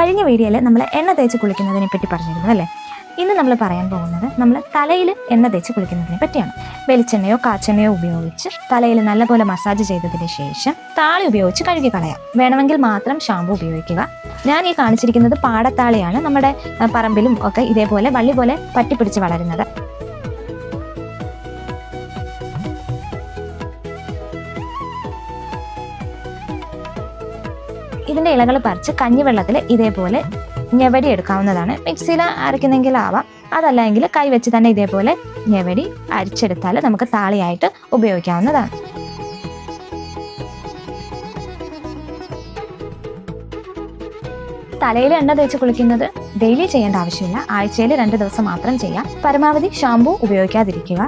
കഴിഞ്ഞ വീഡിയോയിൽ നമ്മൾ എണ്ണ തേച്ച് കുളിക്കുന്നതിനെ പറ്റി പറഞ്ഞിരുന്നു അല്ലേ? ഇന്ന് നമ്മൾ പറയാൻ പോകുന്നത് നമ്മൾ തലയിൽ എണ്ണ തേച്ച് കുളിക്കുന്നതിനെ പറ്റിയാണ്. വെളിച്ചെണ്ണയോ കാച്ചെണ്ണയോ ഉപയോഗിച്ച് തലയിൽ നല്ലപോലെ മസാജ് ചെയ്തതിന് ശേഷം താളി ഉപയോഗിച്ച് കഴുകി കളയാം. വേണമെങ്കിൽ മാത്രം ഷാമ്പു ഉപയോഗിക്കുക. ഞാൻ ഈ കാണിച്ചിരിക്കുന്നത് പാടത്താളിയാണ്. നമ്മുടെ പറമ്പിലും ഒക്കെ ഇതേപോലെ വള്ളി പോലെ പറ്റിപ്പിടിച്ച് വളരുന്നത്. ഇതിന്റെ ഇലകൾ പറിച്ച് കഞ്ഞിവെള്ളത്തിൽ ഇതേപോലെ ഞെവടി എടുക്കാവുന്നതാണ്. മിക്സിയിൽ അരയ്ക്കുന്നെങ്കിലാവാം അതല്ലെങ്കിൽ കൈ വെച്ച് തന്നെ ഇതേപോലെ ഞെവടി അരിച്ചെടുത്താൽ നമുക്ക് താളിയായിട്ട് ഉപയോഗിക്കാവുന്നതാണ്. തലയിൽ എണ്ണ തേച്ച് കുളിക്കുന്നത് ഡെയിലി ചെയ്യേണ്ട ആവശ്യമില്ല. ആഴ്ചയിൽ രണ്ട് ദിവസം മാത്രം ചെയ്യാം. പരമാവധി ഷാമ്പൂ ഉപയോഗിക്കാതിരിക്കുക.